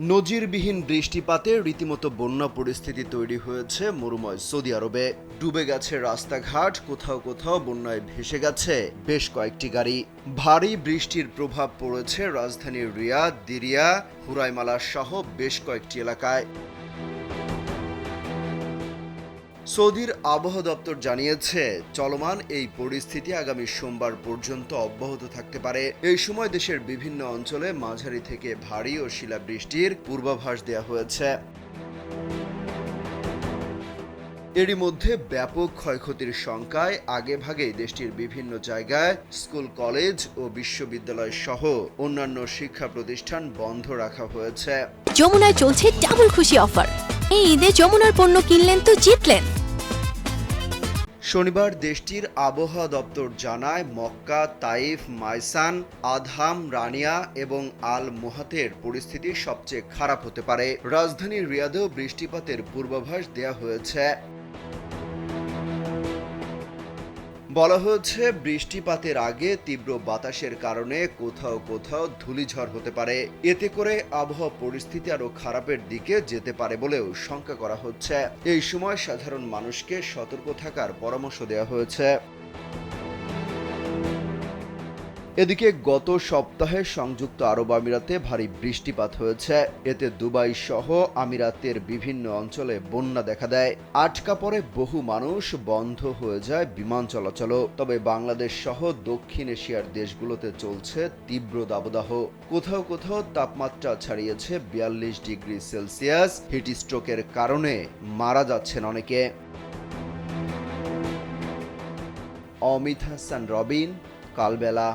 নজিরবিহীন বৃষ্টিপাতে রীতিমতো বন্যা পরিস্থিতি তৈরি হয়েছে মরুময় সৌদি আরবে। ডুবে গেছে রাস্তাঘাট, কোথাও কোথাও বন্যায় ভেসে গেছে বেশ কয়েকটি গাড়ি। ভারী বৃষ্টির প্রভাব পড়েছে রাজধানীর রিয়া দিরিয়া হুরাইমালা সহ বেশ কয়েকটি এলাকায়। সৌদির আবহাওয়া দপ্তর জানিয়েছে, চলমান এই পরিস্থিতি আগামী সোমবার পর্যন্ত অব্যাহত থাকতে পারে। এই সময় দেশের বিভিন্ন অঞ্চলে মাঝারি থেকে ভারী ও শিলাবৃষ্টির পূর্বাভাস দেওয়া হয়েছে। এরই মধ্যে ব্যাপক ক্ষয়ক্ষতির শঙ্কায় আগেভাগেই দেশটির বিভিন্ন জায়গায় স্কুল, কলেজ ও বিশ্ববিদ্যালয় সহ অন্যান্য শিক্ষা প্রতিষ্ঠান বন্ধ রাখা হয়েছে। যমুনায় চলছে ডাবল খুশি অফার এই ঈদে যমুনার পণ্য কিনলেন তো জিতলেন। শনিবার দেশটির আবহাওয়া দপ্তর জানায়, Mecca, Taif, Maysan Adham Raniyah এবং আল মোহাতের পরিস্থিতি সবচেয়ে খারাপ হতে পারে। রাজধানী রিয়াদেও বৃষ্টিপাতের পূর্বাভাস দেয়া হয়েছে। বলা হয়েছে, বৃষ্টিপাতের আগে তীব্র বাতাসের কারণে কোথাও কোথাও ধূলিঝড় হতে পারে। এতে করে আবহাওয়া পরিস্থিতি আরও খারাপের দিকে যেতে পারে বলেও শঙ্কা করা হচ্ছে। এই সময় সাধারণ মানুষকে সতর্ক থাকার পরামর্শ দেওয়া হয়েছে। এদিকে গত সপ্তাহে সংযুক্ত আরব আমিরাতে ভারী বৃষ্টিপাত হয়েছে। এতে দুবাই সহ আমিরাতের বিভিন্ন অঞ্চলে বন্যা দেখা দেয়। আটকা পড়ে বহু মানুষ, বন্ধ হয়ে যায় বিমান চলাচলও। তবে বাংলাদেশ সহ দক্ষিণ এশিয়ার দেশগুলোতে চলছে তীব্র দাবদাহ। কোথাও কোথাও তাপমাত্রা ছাড়িয়েছে বিয়াল্লিশ ডিগ্রি সেলসিয়াস। হিট স্ট্রোকের কারণে মারা যাচ্ছেন অনেকে। অমিত হাসান, রবিন, কালবেলা।